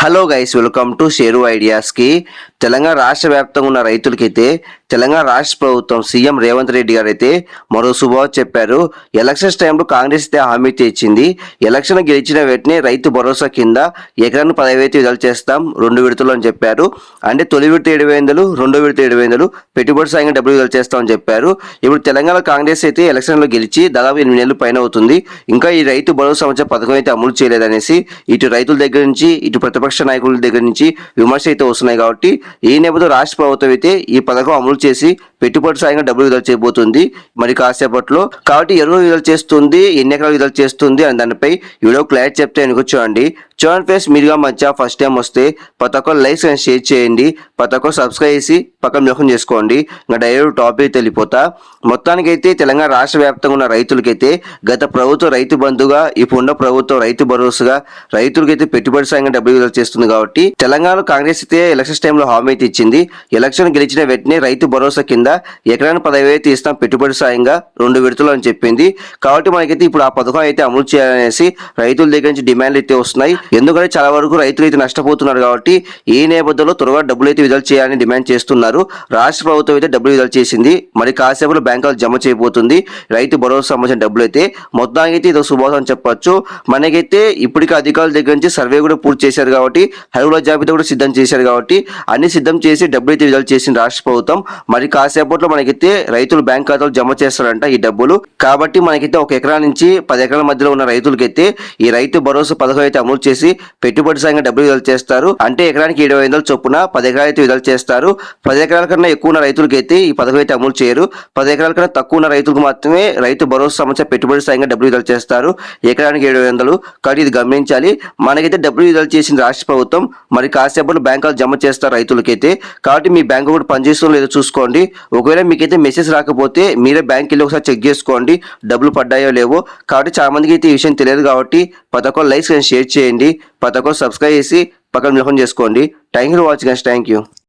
Hello guys welcome to share ఐడియాస్కి Telangana రాష్ట్ర వ్యాప్తంగా ఉన్న రైతులకైతే తెలంగాణ రాష్ట్ర ప్రభుత్వం సీఎం రేవంత్ రెడ్డి గారు అయితే మరో శుభవార్త చెప్పారు. ఎలక్షన్స్ టైంలో కాంగ్రెస్ అయితే హామీ తెచ్చింది. ఇచ్చింది ఎలక్షన్ గెలిచిన వెంటనే రైతు భరోసా కింద ఎకరాన్ని పదవైతే విడుదల చేస్తాం రెండు విడతలు అని చెప్పారు. అంటే తొలి విడత ఏడు వందలు రెండో విడత ఏడు వందలు పెట్టుబడి సాయంగా డబ్బులు విడుదల చేస్తామని చెప్పారు. ఇప్పుడు తెలంగాణ కాంగ్రెస్ అయితే ఎలక్షన్లో గెలిచి దాదాపు ఎనిమిది నెలలు పైన అవుతుంది. ఇంకా ఈ రైతు భరోసా వచ్చే పథకం అయితే అమలు చేయలేదనేసి ఇటు రైతుల దగ్గర నుంచి ఇటు ప్రతిపక్ష నాయకుల దగ్గర నుంచి విమర్శ అయితే వస్తున్నాయి కాబట్టి ఈ నేపథ్యంలో రాష్ట్ర ప్రభుత్వం అయితే ఈ పథకం అమలు చేసి పెట్టుబడి సాయంగా డబ్బులు విడుదల చేయబోతుంది. మరి కాసేపట్లో కాబట్టి ఎరువులు విడుదల చేస్తుంది ఎన్ని ఎకరాలు విడుదల చేస్తుంది అని దానిపై వీడియో క్లారిటీ చెప్తే అనుకో చూడండి ఫ్రెండ్స్ మీరుగా మధ్య ఫస్ట్ టైం వస్తే పతకో ఒక్కరు లైక్స్ అండ్ షేర్ చేయండి. పతకో సబ్స్క్రైబ్ చేసి పక్కన మెహం చేసుకోండి. ఇంకా డైరెక్ట్ టాపిక్ తెలిపోతా. మొత్తానికైతే తెలంగాణ రాష్ట్ర వ్యాప్తంగా ఉన్న రైతులకైతే గత ప్రభుత్వం రైతు బంధుగా ఇప్పుడు ఉన్న ప్రభుత్వం రైతు భరోసాగా రైతులకైతే పెట్టుబడి సాయంగా డబ్బులు విడుదల చేస్తుంది కాబట్టి తెలంగాణలో కాంగ్రెస్ అయితే ఎలక్షన్స్ టైంలో హామీ అయితే ఇచ్చింది. ఎలక్షన్ గెలిచిన వెంటనే రైతు భరోసా కింద ఎకరాన్ని పదవి అయితే ఇస్తాం పెట్టుబడి సాయంగా రెండు విడతలు అని చెప్పింది. కాబట్టి మనకైతే ఇప్పుడు ఆ పథకం అయితే అమలు చేయాలనేసి రైతుల దగ్గర నుంచి డిమాండ్లు అయితే వస్తున్నాయి. ఎందుకంటే చాలా వరకు రైతులు అయితే నష్టపోతున్నారు కాబట్టి ఈ నేపథ్యంలో త్వరగా డబ్బులు అయితే విడుదల చేయాలని డిమాండ్ చేస్తున్నారు. రాష్ట్ర ప్రభుత్వం అయితే డబ్బులు విడుదల చేసింది. మరి కాసేపులో బ్యాంకులు జమ చేయబోతుంది. రైతు భరోసా సంబంధించిన డబ్బులు అయితే మొత్తానికి అయితే ఇదో శుభాసం చెప్పొచ్చు. మనకైతే ఇప్పటికే అధికారుల దగ్గర నుంచి సర్వే కూడా పూర్తి చేశారు కాబట్టి హైవుల జాబితా కూడా సిద్ధం చేశారు కాబట్టి అన్ని సిద్ధం చేసి డబ్బులు అయితే విడుదల చేసింది రాష్ట్ర ప్రభుత్వం. మరి కాసేపట్లో మనకైతే రైతులు బ్యాంక్ ఖాతాలు జమ చేస్తారంట ఈ డబ్బులు. కాబట్టి మనకైతే ఒక ఎకరా నుంచి పది ఎకరాల మధ్యలో ఉన్న రైతులకైతే ఈ రైతు భరోసా పథకం అయితే అమలు చేసి పెట్టుబడి సాయంగా డబ్బులు విడుదల చేస్తారు. అంటే ఎకరానికి ఏడు వందల చొప్పున పది ఎకరాలు అయితే విడుదల చేస్తారు. పది ఎకరాల కన్నా ఎక్కువ ఉన్న రైతులకైతే ఈ పథకం అయితే అమలు చేయరు. పది ఎకరాల కన్నా తక్కువ ఉన్న రైతులకు మాత్రమే రైతు భరోసా సమస్య పెట్టుబడి సాయంగా డబ్బులు విడుదల చేస్తారు. ఎకరానికి ఏడు వందలు. కాబట్టి ఇది గమనించాలి. మనకైతే డబ్బులు విడుదల చేసిన రాష్ట్ర ప్రభుత్వం. మరి కాసేపట్లో బ్యాంకులు జమ చేస్తారు రైతులకైతే. కాబట్టి మీ బ్యాంకు కూడా పనిచేస్తుందో లేదో చూసుకోండి. ఒకవేళ మీకైతే మెసేజ్ రాకపోతే మీరే బ్యాంక్ వెళ్ళి ఒకసారి చెక్ చేసుకోండి. డబ్బులు పడ్డాయో లేవో. కాబట్టి చాలా మందికి అయితే ఈ విషయం తెలియదు కాబట్టి ప్రతి ఒక్కరు లైక్స్ షేర్ చేయండి. పథకం సబ్స్క్రైబ్ చేసి పక్కన మిలకం చేసుకోండి. Thank you for watching thank you